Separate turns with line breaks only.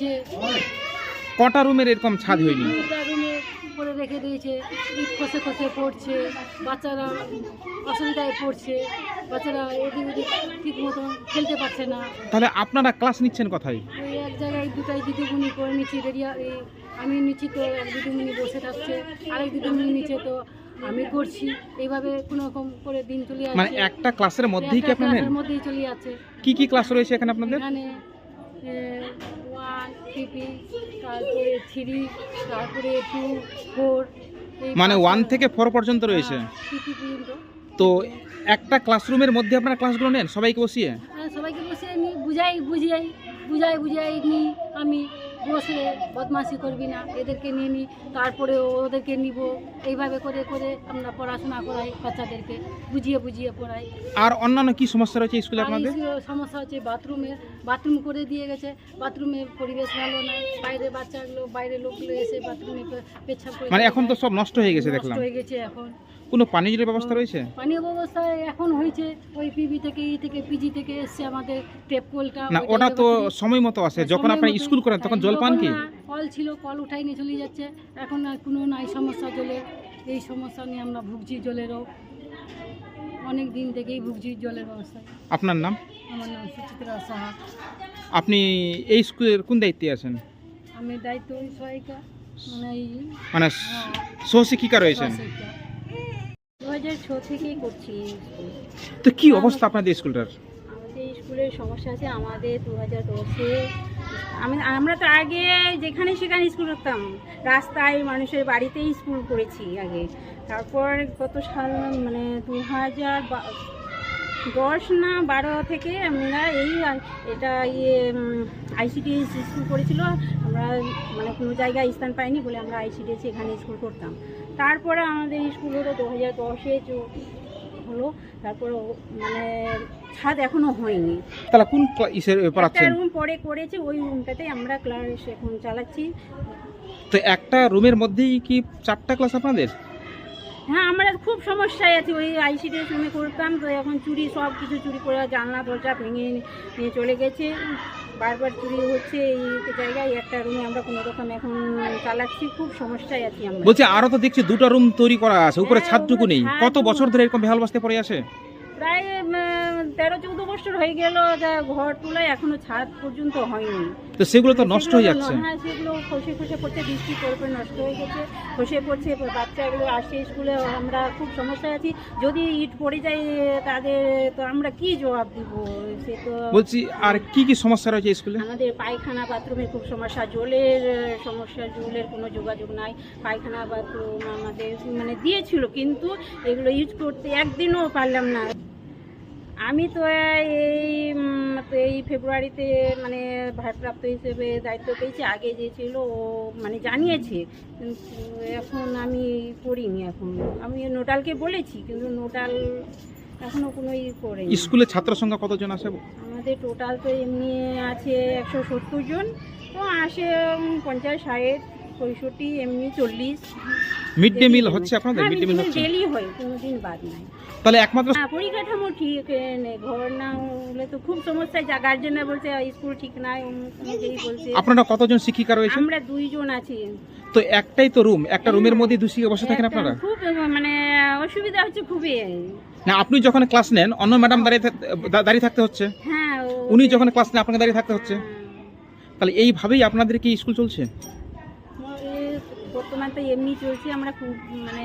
দিয়েছে।
কটা রুমের এরকম ছাদ হয়নি?
দুটা রুমে করে রেখে দিয়েছে। ইট খসে খসে পড়ছে। বাচ্চারা অসুবিধায় পড়ছে। বাচ্চারা এদিক ওদিক ঠিক মতন খেলতে পারছে না।
তাহলে আপনারা ক্লাস নিচ্ছেন কোথায়?
ওই এক জায়গায় দুটাই দিদিমণি করে নিচ্ছি রেডিয়া এই আমি নিচ্ছি তো এক দিদিমণি বসে থাকছে আরেক দিদিমণি নিচ্ছে তো আমি করছি। এইভাবে কোনো রকম করে দিন চলে
মানে একটা ক্লাসের মধ্যেই কি আপনারা
মধ্যেই চলে যাচ্ছে।
কি কি ক্লাস রয়েছে এখানে আপনাদের?
এখানে ওয়ান তারপরে থ্রি তারপরে টু ফোর
মানে ওয়ান থেকে ফোর পর্যন্ত রয়েছে? তো একটা ক্লাসরুমের মধ্যে আপনারা ক্লাসগুলো নেন? সবাইকে বসিয়ে?
হ্যাঁ, সবাইকে বসিয়ে নি বুঝাই বুঝিয়াই বুঝাই বুঝাই নি আমি। বসে বদমাশি করবি না এদেরকে নিয়ে নিই তারপরে ওদেরকে নিব। এইভাবে করে করে আমরা পড়াশোনা করাই বাচ্চাদেরকে বুঝিয়ে বুঝিয়ে পড়াই।
আর অন্যান্য কি সমস্যা রয়েছে স্কুলে আপনাদের?
সমস্যা হচ্ছে বাথরুমের বাথরুম করে দিয়ে গেছে। বাথরুমে পরিবেশ ভালো নাই বাইরে বাচ্চাগুলো বাইরে লোকগুলো এসে বাথরুমে পে- পেচ্ছাপ করে
মানে এখন তো সব নষ্ট হয়ে গেছে
নষ্ট
দেখলাম।
হয়ে গেছে এখন।
কোনো পানীয় জলের ব্যবস্থা রয়েছে?
পানীয় ব্যবস্থা এখন হয়েছে ওই পিবি থেকে ই থেকে পিজি থেকে এসছে আমাদের টেপ কলটা
না ওটা তো সময় মতো আসে
হ্যাঁ,
যখন
মতো-
স্কুল করেন তখন জল পান কি?
কল ছিল কল উঠাই নিয়ে চলে যাচ্ছে। এখন আর কোনো নাই সমস্যা জলের। এই সমস্যা নিয়ে আমরা ভুগছি জলেরও। অনেক দিন থেকেই ভুগছি জলের ব্যবস্থায়
আপনার নাম?
আমার নাম সুচিত্রা সাহা।
আপনি এই স্কুলের কোন দায়িত্বে আছেন?
আমি দায়িত্ব সহায়িকা। মানে
মানে
হ্যাঁ,
সহশিক্ষিকা রয়েছেন।
দু হাজার ছ থেকেই করছি এই স্কুল।
তো কি অবস্থা আপনাদের স্কুলটার?
আমাদের স্কুলের সমস্যা আছে আমাদের দু হাজার দশে আমি আমরা তো আগে যেখানে সেখানে স্কুল করতাম। রাস্তায় মানুষের বাড়িতেই স্কুল করেছি আগে। তারপর কত সাল মানে দু হাজার দশ না বারো থেকে আমরা এই এটা ইয়ে আইসিডিএস স্কুল করেছিল। আমরা মানে কোনো জায়গায় স্থান পাইনি বলে আমরা আইসিডিএস এখানে স্কুল করতাম। তারপরে আমাদের স্কুল হলো দু হাজার দশে হলো তারপরে মানে ছাদ এখনও হয়নি।
তাহলে কোন
একটা রুম পরে করেছে ওই রুমটাতে আমরা ক্লাস এখন চালাচ্ছি।
তো একটা রুমের মধ্যেই কি চারটা ক্লাস আপনাদের?
হ্যাঁ আমরা খুব সমস্যায় আছি। ওই আইসিডিএস রুমে করতাম তো এখন চুরি সব কিছু চুরি করে জানলা দরজা ভেঙে নিয়ে চলে গেছে। বারবার চুরি হচ্ছে এই জায়গায় একটা রুমে আমরা কোনো রকম এখন চালাচ্ছি খুব সমস্যায় আছি আমরা।
বলছি আরও তো দেখছি দুটো রুম তৈরি করা আছে উপরে
হ্যাঁ,
ছাদটুকু নেই। কত বছর ধরে এরকম বেহাল বাসতে পড়ে আছে?
প্রায় তেরো চৌদ্দ বছর হয়ে গেল যা ঘর তোলায় এখনও ছাদ পর্যন্ত হয়নি।
তো সেগুলো তো নষ্ট হয়ে যাচ্ছে।
হ্যাঁ সেগুলো খসে খসে পড়ছে বৃষ্টি পড়ে পড়ে নষ্ট হয়ে গেছে খসে পড়ছে বাচ্চাগুলো আসছে স্কুলে আমরা খুব সমস্যায় আছি। যদি ইট পড়ে যায় তাদের তো আমরা কি জবাব দিব? সে তো
বলছি আর কি কি সমস্যা রয়েছে স্কুলে?
আমাদের পায়খানা বাথরুমের খুব সমস্যা জলের সমস্যা জলের কোনো যোগাযোগ নাই। পায়খানা বাথরুম আমাদের মানে দিয়েছিল কিন্তু এগুলো ইউজ করতে একদিনও পারলাম না। আমি তো এই এই ফেব্রুয়ারিতে মানে ভারপ্রাপ্ত হিসেবে দায়িত্ব পেয়েছি। আগে যে ছিল ও মানে জানিয়েছে। কিন্তু এখন আমি করিনি এখন। আমি নোটালকে বলেছি কিন্তু নোটাল এখনও কোনো ই করে
স্কুলে ছাত্র সংখ্যা কতজন আছে?
আমাদের টোটাল তো এমনি আছে একশো সত্তর জন। তো আসে পঞ্চাশ ষাট। পঁয়ষট্টি এমনি চল্লিশ।
মিড ডে মিল হচ্ছে আপনাদের মিড ডে মিল হচ্ছে।
ডেলি হয় কোনোদিন বাদ নাই।
তাহলে একমাত্র
হ্যাঁ পরিকাঠামো ঠিক নেই ঘর না হলে তো খুব সমস্যা যা গার্জেনরা বলছে স্কুল ঠিক নাই বলছে।
আপনারা কতজন শিক্ষিকা রয়েছেন?
আমরা দুইজন আছি।
তো একটাই তো রুম একটা রুমের মধ্যে দুই শিক্ষক বসে থাকেন আপনারা?
খুব মানে অসুবিধা হচ্ছে খুবই।
না আপনি যখন ক্লাস নেন অন্য ম্যাডাম দাঁড়িয়ে দাঁড়িয়ে থাকতে হচ্ছে।
হ্যাঁ
উনি যখন ক্লাস নেন আপনাকে দাঁড়িয়ে থাকতে হচ্ছে।
হ্যাঁ।
তাহলে এইভাবেই আপনাদের কি স্কুল চলছে?
বর্তমান তো এমনি চলছে আমরা খুব মানে